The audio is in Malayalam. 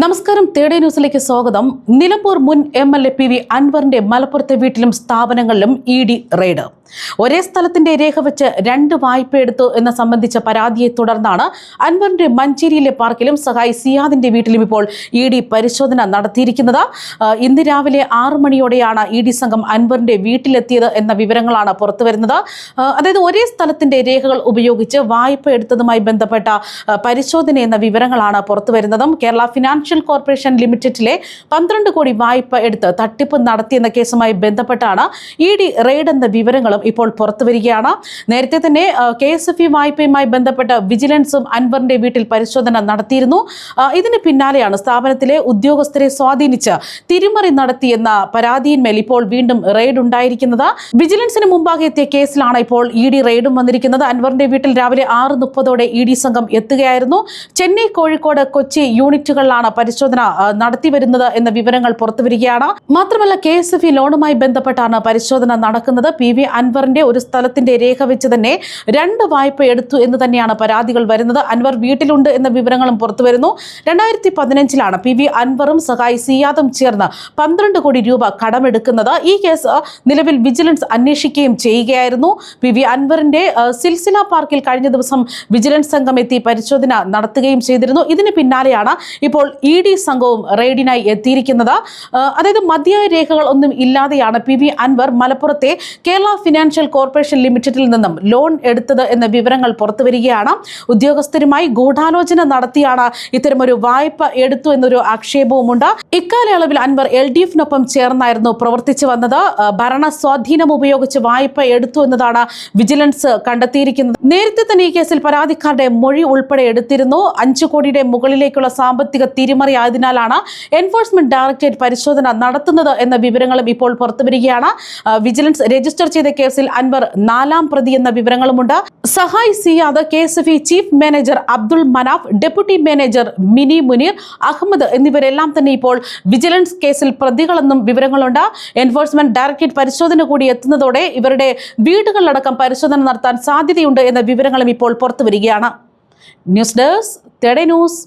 നമസ്കാരം. തേടേ ന്യൂസിലേക്ക് സ്വാഗതം. നിലമ്പൂർ മുൻ M L A P V അൻവറിന്റെ മലപ്പുറത്തെ വീട്ടിലും സ്ഥാപനങ്ങളിലും ഇ ഡി റെയ്ഡ്. ഒരേ സ്ഥലത്തിന്റെ രേഖ വെച്ച് രണ്ട് വായ്പ എടുത്തു എന്ന സംബന്ധിച്ച പരാതിയെ തുടർന്നാണ് അൻവറിന്റെ മഞ്ചേരിയിലെ പാർക്കിലും സഹായി സിയാദിന്റെ വീട്ടിലും ഇപ്പോൾ ഇ ഡി പരിശോധന നടത്തിയിരിക്കുന്നത്. ഇന്ന് രാവിലെ ആറു മണിയോടെയാണ് ഇ ഡി സംഘം അൻവറിന്റെ വീട്ടിലെത്തിയത് എന്ന വിവരങ്ങളാണ് പുറത്തു വരുന്നത്. അതായത് ഒരേ സ്ഥലത്തിന്റെ രേഖകൾ ഉപയോഗിച്ച് വായ്പ എടുത്തതുമായി ബന്ധപ്പെട്ട പരിശോധന എന്ന വിവരങ്ങളാണ് പുറത്തുവരുന്നതും കേരള ഫിനാൻഷ്യൽ കോർപ്പറേഷൻ ലിമിറ്റഡിലെ പന്ത്രണ്ട് കോടി വായ്പ എടുത്ത് തട്ടിപ്പ് നടത്തിയെന്ന കേസുമായി ബന്ധപ്പെട്ടാണ് ഇ ഡി റെയ്ഡ് എന്ന വിവരങ്ങളും ഇപ്പോൾ പുറത്തു വരികയാണ്. നേരത്തെ തന്നെ കെ എസ് എഫ് ഇ വായ്പയുമായി ബന്ധപ്പെട്ട് വിജിലൻസും അൻവറിന്റെ വീട്ടിൽ പരിശോധന നടത്തിയിരുന്നു. ഇതിന് പിന്നാലെയാണ് സ്ഥാപനത്തിലെ ഉദ്യോഗസ്ഥരെ സ്വാധീനിച്ച് തിരിമറി നടത്തിയെന്ന പരാതിയിന്മേൽ ഇപ്പോൾ വീണ്ടും റെയ്ഡ് ഉണ്ടായിരിക്കുന്നത്. വിജിലൻസിന് മുമ്പാകെ എത്തിയ കേസിലാണ് ഇപ്പോൾ ഇ ഡി റെയ്ഡും വന്നിരിക്കുന്നത്. അൻവറിന്റെ വീട്ടിൽ രാവിലെ ആറ് മുപ്പതോടെ ഇ ഡി സംഘം എത്തുകയായിരുന്നു. ചെന്നൈ കോഴിക്കോട് കൊച്ചി യൂണിറ്റുകളിലാണ് പരിശോധന നടത്തി വരുന്നത് എന്ന വിവരങ്ങൾ പുറത്തുവരികയാണ് മാത്രമല്ല കെ എസ് എഫ് ഇ ലോണുമായി ബന്ധപ്പെട്ടാണ് പരിശോധന നടക്കുന്നത്. പി വി അൻവറിന്റെ ഒരു സ്ഥലത്തിന്റെ രേഖ വെച്ച് തന്നെ രണ്ട് വായ്പ എടുത്തു എന്ന് തന്നെയാണ് പരാതികൾ വരുന്നത്. അൻവർ വീട്ടിലുണ്ട് എന്ന വിവരങ്ങളും പുറത്തുവരുന്നു രണ്ടായിരത്തി പതിനഞ്ചിലാണ് പി വി അൻവറും സഹായി സിയാദും ചേർന്ന് പന്ത്രണ്ട് കോടി രൂപ കടമെടുക്കുന്നത്. ഈ കേസ് നിലവിൽ വിജിലൻസ് അന്വേഷിക്കുകയും ചെയ്യുകയായിരുന്നു. പി വി അൻവറിന്റെ സിൽസില പാർക്കിൽ കഴിഞ്ഞ ദിവസം വിജിലൻസ് സംഘം എത്തി പരിശോധന നടത്തുകയും ചെയ്തിരുന്നു. ഇതിന് പിന്നാലെയാണ് ഇപ്പോൾ ഇ ഡി സംഘവും റെയ്ഡിനായി എത്തിയിരിക്കുന്നത്. അതായത് മതിയായ രേഖകൾ ഒന്നും ഇല്ലാതെയാണ് പി വി അൻവർ മലപ്പുറത്തെ കേരള ഫിനാൻഷ്യൽ കോർപ്പറേഷൻ ലിമിറ്റഡിൽ നിന്നും ലോൺ എടുത്തത് എന്ന വിവരങ്ങൾ പുറത്തുവരികയാണ്. ഉദ്യോഗസ്ഥരുമായി ഗൂഢാലോചന നടത്തിയാണ് ഇത്തരമൊരു വായ്പ എടുത്തു എന്നൊരു ആക്ഷേപവുമുണ്ട്. ഇക്കാലയളവിൽ അൻവർ എൽ ഡി എഫിനൊപ്പം ചേർന്നായിരുന്നു പ്രവർത്തിച്ചു വന്നത്. ഭരണ സ്വാധീനം ഉപയോഗിച്ച് വായ്പ എടുത്തു എന്നതാണ് വിജിലൻസ് കണ്ടെത്തിയിരിക്കുന്നത്. നേരത്തെ തന്നെ ഈ കേസിൽ പരാതിക്കാരുടെ മൊഴി ഉൾപ്പെടെ എടുത്തിരുന്നു. അഞ്ചു കോടിയുടെ മുകളിലേക്കുള്ള സാമ്പത്തിക തിരിമറി ആയതിനാലാണ് എൻഫോഴ്സ്മെന്റ് ഡയറക്ടറേറ്റ് പരിശോധന നടത്തുന്നത് എന്ന വിവരങ്ങളും ഇപ്പോൾ പുറത്തുവരികയാണ്. വിജിലൻസ് രജിസ്റ്റർ ചെയ്ത കേസിൽ അൻവർ നാലാം പ്രതി എന്ന വിവരങ്ങളുമുണ്ട്. Sahay Siyad K S F E chief manager Abdul Manaf deputy manager Mini Muneer Ahmed എന്നിവരെല്ലാം തന്നെ ഇപ്പോൾ വിജിലൻസ് കേസിൽ പ്രതികളെന്നും വിവരങ്ങളുണ്ട്. എൻഫോഴ്സ്മെന്റ് ഡയറക്ടറേറ്റ് പരിശോധന കൂടി എത്തുന്നതോടെ ഇവരുടെ വീടുകളിലടക്കം പരിശോധന നടത്താൻ സാധ്യതയുണ്ട് എന്ന വിവരങ്ങളും ഇപ്പോൾ പുറത്തുവരികയാണ്. ന്യൂസ് ഡെസ്ക് തെഡേ ന്യൂസ്.